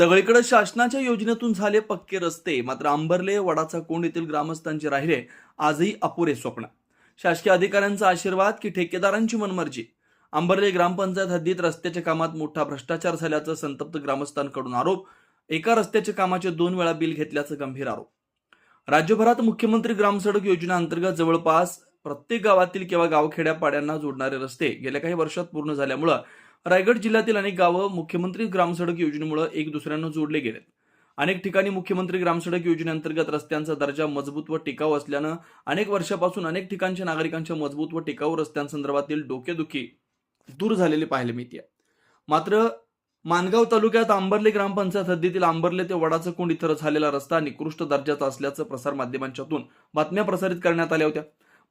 सगळीकडे शासनाच्या योजनेतून झाले पक्के रस्ते. मात्र आंबर्ले वडाचा कोंड येथील ग्रामस्थांचे राहिले आजही अपुरे स्वप्न. शासकीय अधिकाऱ्यांचा आशीर्वाद की ठेकेदारांची मनमर्जी. अंबरले ग्रामपंचायत हद्दीत रस्त्याच्या कामात मोठा भ्रष्टाचार झाल्याचा संतप्त ग्रामस्थांकडून आरोप. एका रस्त्याच्या कामाचे दोन वेळा बिल घेतल्याचा गंभीर आरोप. राज्यभरात मुख्यमंत्री ग्रामसडक योजनेअंतर्गत जवळपास प्रत्येक गावातील किंवा गावखेड्या पाड्यांना जोडणारे रस्ते गेल्या काही वर्षात पूर्ण झाल्यामुळं रायगड जिल्ह्यातील अनेक गावं मुख्यमंत्री ग्रामसडक योजनेमुळे एक दुसऱ्यांना जोडले गेलेत. अनेक ठिकाणी मुख्यमंत्री ग्रामसडक योजनेअंतर्गत रस्त्यांचा दर्जा मजबूत व टिकाऊ असल्यानं अनेक वर्षापासून अनेक ठिकाणच्या नागरिकांच्या मजबूत व टिकाऊ रस्त्यांसंदर्भातील डोकेदुखी दूर झालेली पाहायला मिळते मात्र मानगाव तालुक्यात आंबर्ले ग्रामपंचायत हद्दीतील आंबर्ले ते वडाचं कुंड इथं झालेला रस्ता निकृष्ट दर्जाचा असल्याचं प्रसार माध्यमांच्यातून बातम्या प्रसारित करण्यात आल्या होत्या.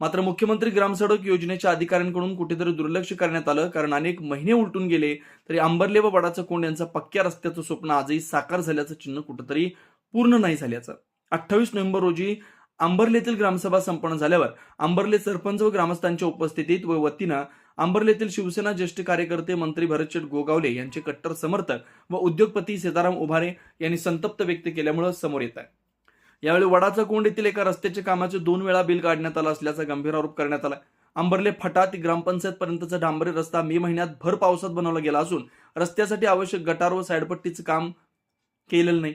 मात्र मुख्यमंत्री ग्रामसडक योजनेच्या अधिकाऱ्यांकडून कुठेतरी दुर्लक्ष करण्यात आलं कारण अनेक महिने उलटून गेले तरी अंबरले व वडाचं कोंड यांचं पक्क्या रस्त्याचं स्वप्न आजही साकार झाल्याचं चिन्ह कुठेतरी पूर्ण नाही झाल्याचं. अठ्ठावीस नोव्हेंबर रोजी आंबर्लेतील ग्रामसभा संपन्न झाल्यावर आंबर्ले सरपंच व ग्रामस्थांच्या उपस्थितीत व वतीनं आंबर्लेतील शिवसेना ज्येष्ठ कार्यकर्ते मंत्री भरतशेठ गोगावले यांचे कट्टर समर्थक व उद्योगपती सीताराम उभारे यांनी संतप्त व्यक्त केल्यामुळे समोर येत आहे. यावेळी वडाचा कोंड येथील एका रस्त्याच्या कामाचे दोन वेळा बिल काढण्यात आलं असल्याचा गंभीर आरोप करण्यात आला. अंबर्ले फटा ते ग्रामपंचायत पर्यंतचा डांबरी रस्ता मे महिन्यात भर पावसात बनवला गेला असून रस्त्यासाठी आवश्यक गटार व साईडपट्टीचं काम केलेलं नाही.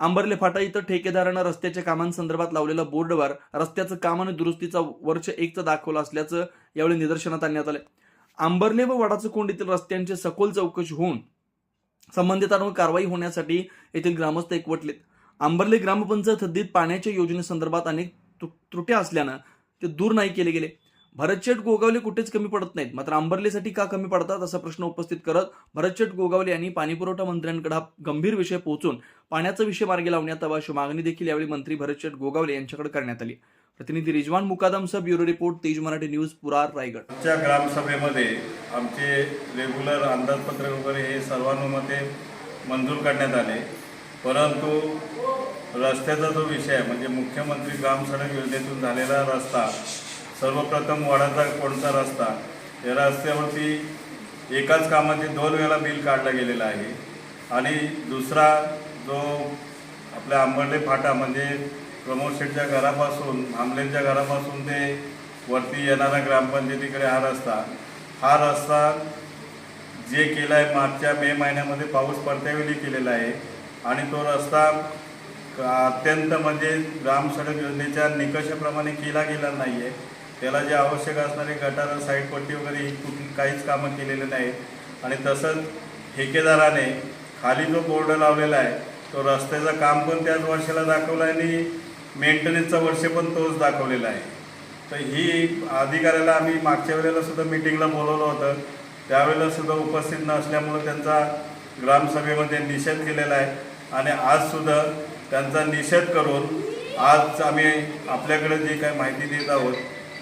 आंबरले फाटा इथं ठेकेदारानं रस्त्याच्या कामांसंदर्भात लावलेला बोर्डवर रस्त्याचं काम आणि दुरुस्तीचा वर्ष एकचा दाखवलं असल्याचं यावेळी निदर्शनात आणण्यात आलं. आंबरले व वडाचं कोंड येथील रस्त्यांची सखोल चौकशी होऊन संबंधितांवर कारवाई होण्यासाठी येथील ग्रामस्थ एकवटलेत. आंबर्ले ग्रामपंचायत हद्दीत पाण्याच्या योजनेसंदर्भात अनेक त्रुट्या असल्यानं ते दूर नाही केले गेले. भरतशेठ गोगावले कुठेच कमी पडत नाहीत. मात्र आंबर्लेसाठी का कमी पडतात असा प्रश्न उपस्थित करत भरतशेठ गोगावले यांनी पाणीपुरवठा मंत्र्यांकडे हा गंभीर विषय पोहोचून पाण्याचा विषय मार्गी लावण्यात यावा अशी मागणी देखील यावेळी मंत्री भरतशेठ गोगावले यांच्याकडे करण्यात आली. प्रतिनिधी Rizwan मुकादमसह bureau report Tej Marathi news पुरार Raigad. आमच्या ग्रामसभेमध्ये आमचे रेग्युलर अंदाजपत्रक वगैरे हे सर्वानुमते मंजूर करण्यात आले. परंतु रस्त्याचा जो विषय म्हणजे मुख्यमंत्री ग्रामसडक योजनेतून झालेला रस्ता सर्वप्रथम वडाचा कोणता रस्ता या रस्त्यावरती एकाच कामाचे दोन वेळा बिल काढलं गेलेलं आहे. आणि दुसरा जो आपल्या आंबर्डे फाटा म्हणजे प्रमोद शेठच्या घरापासून आंबलेंच्या घरापासून ते वरती येणारा ग्रामपंचायतीकडे हा रस्ता हा रस्ता जे केला आहे मागच्या मे महिन्यामध्ये पाऊस पडत्यावेळी केलेला आहे. आणि तो रस्ता अत्यंत म्हणजे ग्रामसडक योजनेच्या निकषाप्रमाणे केला गेला नाही आहे त्याला जे आवश्यक असणारे गटार साईडपट्टी वगैरे ही कुठली काहीच कामं केलेले नाही आणि तसंच ठेकेदाराने खाली जो बोर्ड लावलेला आहे तो रस्त्याचं काम पण त्याच वर्षाला दाखवलं आहे आणि मेंटेनन्सचं वर्ष पण तोच दाखवलेला आहे. तर ही अधिकाऱ्याला आम्ही मागच्या वेळेला सुद्धा मिटिंगला बोलवलं होतं. त्यावेळेला सुद्धा उपस्थित नसल्यामुळं त्यांचा ग्रामसभेमध्ये निषेध केलेला आहे. आणि आजसुद्धा त्यांचा निषेध करून आज आम्ही आपल्याकडे जे काही माहिती देत आहोत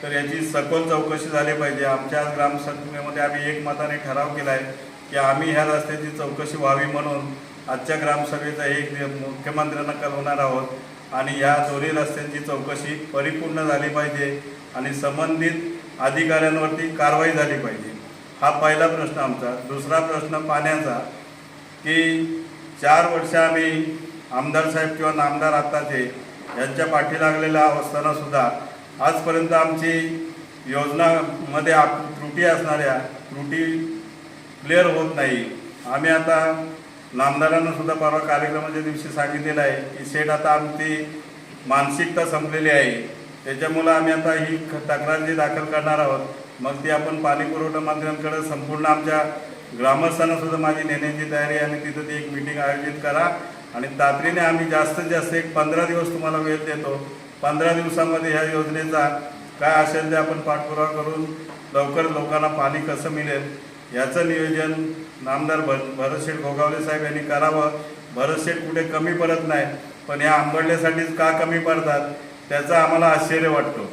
तर याची सखोल चौकशी झाली पाहिजे. आमच्या आज ग्रामसभेमध्ये आम्ही एकमताने ठराव केला आहे की आम्ही ह्या रस्त्याची चौकशी व्हावी म्हणून आजच्या ग्रामसभेचा एक मुख्यमंत्र्यांना कळवणार आहोत आणि या दोन्ही रस्त्यांची चौकशी परिपूर्ण झाली पाहिजे आणि संबंधित अधिकाऱ्यांवरती कारवाई झाली पाहिजे. हा पहिला प्रश्न आमचा. दुसरा प्रश्न पाण्याचा की चार वर्ष आम्ही आमदार साहेब किंवा नामदार आत्ताचे यांच्या पाठी लागलेल्या असतानासुद्धा आजपर्यंत आमची योजनामध्ये आप त्रुटी असणाऱ्या त्रुटी क्लिअर होत नाही. आम्ही आता नामदारांना सुद्धा परवा कार्यक्रमाच्या दिवशी सांगितलेलं आहे की सेट आता आमची मानसिकता संपलेली आहे. त्याच्यामुळं आम्ही आता ही ख- तक्रार जी दाखल करणार आहोत मग ती आपण पाणी पुरवठा मंत्र्यांकडे संपूर्ण आमच्या ग्रामस्थांना सुद्धा माझी नेण्याची तयारी आणि तिथं ती एक मिटिंग आयोजित करा. आणि तातडीने आम्ही जास्तीत जास्त एक पंधरा दिवस तुम्हाला वेळ देतो. पंधरा दिवसामध्ये ह्या योजनेचा काय असेल ते आपण पाठपुरावा करून लवकर लोकांना पाणी कसं मिळेल याचं नियोजन नामदार भर भरतशेठ गोगावले साहेब यांनी करावं. भरतशेठ कुठे कमी पडत नाही पण या आंबडल्यासाठीच का कमी पडतात त्याचा आम्हाला आश्चर्य वाटतो.